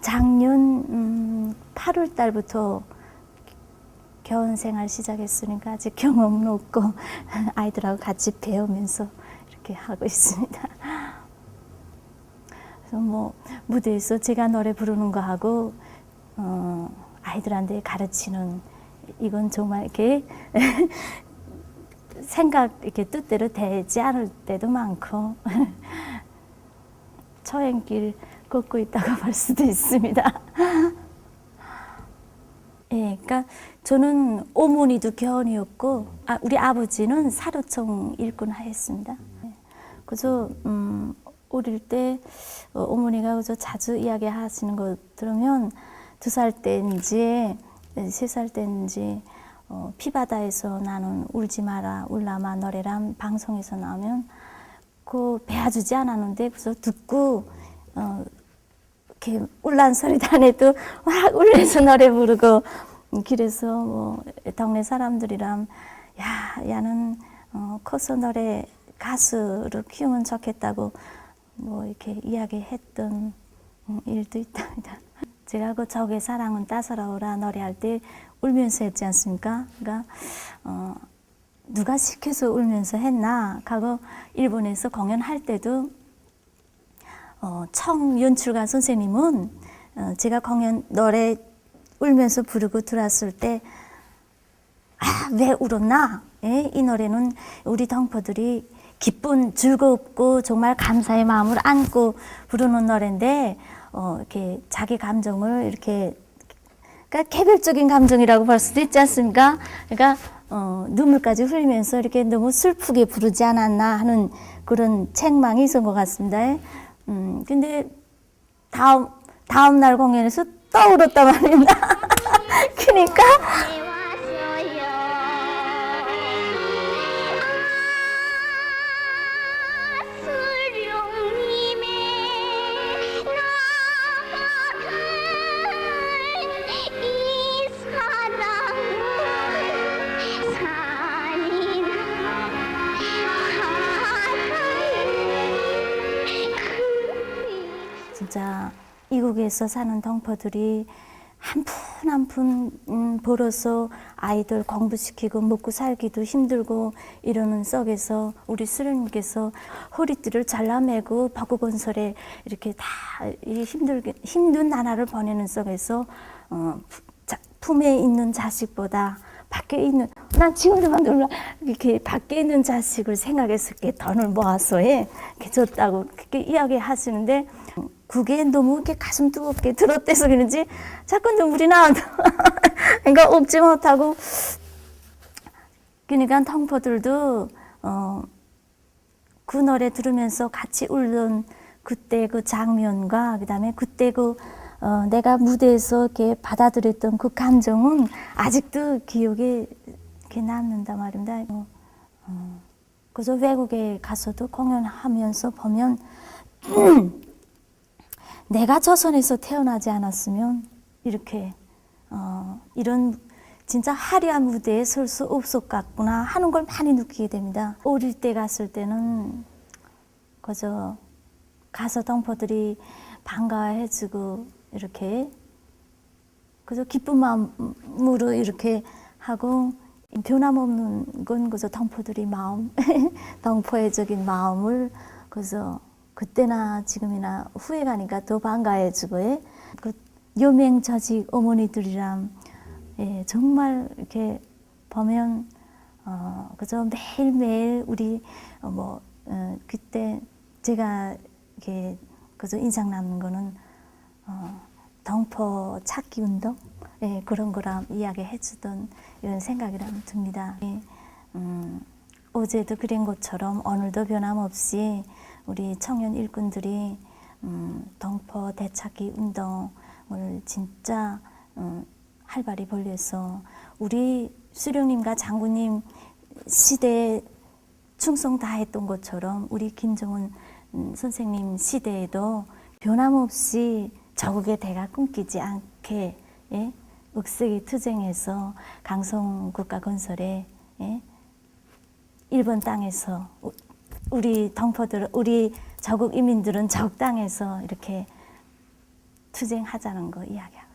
작년 음, 8월 달부터 교원 생활 시작했으니까 아직 경험은 없고 아이들하고 같이 배우면서 이렇게 하고 있습니다. 그래서 뭐 무대에서 제가 노래 부르는 거 하고 어, 아이들한테 가르치는 이건 정말 이렇게 생각 이렇게 뜻대로 되지 않을 때도 많고 처행길 걷고 있다고 볼 수도 있습니다. 예, 그러니까 저는 어머니도 교원이었고 아, 우리 아버지는 사료청 일꾼 하였습니다. 예. 그래서 음, 어릴 때 어, 어머니가 그저 자주 이야기하시는 거 들으면 두 살 때인지 세 살 때인지 어, 피바다에서 나는 울지 마라 울라마 노래란 방송에서 나오면 그 배워주지 않았는데 그래서 듣고 어, 이렇게 울란 소리도 안 해도 막 울면서 노래 부르고 음, 그래서 뭐 동네 사람들이랑 야 야는 어, 커서 노래 가수로 키우면 좋겠다고 뭐 이렇게 이야기했던 음, 일도 있답니다. 제가 그 적의 사랑은 따사로우라 노래할 때 울면서 했지 않습니까? 그러니까 어, 누가 시켜서 울면서 했나? 하고 일본에서 공연할 때도 어, 청 연출가 선생님은 어, 제가 공연 노래 울면서 부르고 들어왔을 때 아, 왜 울었나? 예? 이 노래는 우리 덩퍼들이 기쁜, 즐겁고 정말 감사의 마음을 안고 부르는 노래인데 어, 이렇게 자기 감정을 이렇게 그러니까 개별적인 감정이라고 볼 수도 있지 않습니까? 그러니까 어, 눈물까지 흘리면서 이렇게 너무 슬프게 부르지 않았나 하는 그런 책망이 있었던 것 같습니다. 음, 근데 다음 다음 날 공연에서 또 울었단 말입니다. 그러니까 진짜 이국에서 사는 덩퍼들이 한푼 한푼 음, 벌어서 아이들 공부시키고 먹고 살기도 힘들고 이러는 속에서 우리 수령님께서 허리띠를 잘라매고 바구건설에 이렇게 다 이 힘들게 힘든 나라를 보내는 속에서 어, 품에 있는 자식보다 밖에 있는 난 지금도 막 놀라. 이렇게 밖에 있는 자식을 생각했을 때 돈을 모아서 해. 이렇게 줬다고 그렇게 이야기하시는데 그게 너무 이렇게 가슴 뜨겁게 들었대서 그런지 자꾸 눈물이 나와도. 그러니까 없지 못하고. 그러니까 텅퍼들도 어, 그 노래 들으면서 같이 울던 그때 그 장면과 그다음에 그때 그 어, 내가 무대에서 이렇게 받아들였던 그 감정은 아직도 기억에 이렇게 남는단 말입니다. 어, 어, 그래서 외국에 가서도 공연하면서 보면 내가 조선에서 태어나지 않았으면 이렇게 어, 이런 진짜 화려한 무대에 설 수 없었겠구나 하는 걸 많이 느끼게 됩니다. 어릴 때 갔을 때는 그저 가서 덩퍼들이 반가워해주고 이렇게 그저 기쁜 마음으로 이렇게 하고 변함없는 건 그저 덩퍼들이 마음 덩퍼의적인 마음을 그저 그때나 지금이나 후회 가니까 더 반가워해주고 예. 그 여맹저직 어머니들이랑 예, 정말 이렇게 보면 어, 그저 매일매일 우리 어, 뭐 어, 그때 제가 이렇게 그저 인상 남는 거는 어, 덩퍼 찾기 운동 예, 그런 거랑 이야기해 주던 이런 생각이랑 듭니다. 예, 음, 어제도 그린 것처럼 오늘도 변함없이 우리 청년 일꾼들이 음, 덩퍼 대찾기 운동을 진짜 음, 활발히 벌려서 우리 수령님과 장군님 시대에 충성 다했던 것처럼 우리 김정은 음, 선생님 시대에도 변함없이 저국의 대가 끊기지 않게 예? 억세게 투쟁해서 강성 국가 건설에 예? 일본 땅에서 우- 우리 덩퍼들 우리 저국 이민들은 적 땅에서 이렇게 투쟁하자는 거 이야기하고.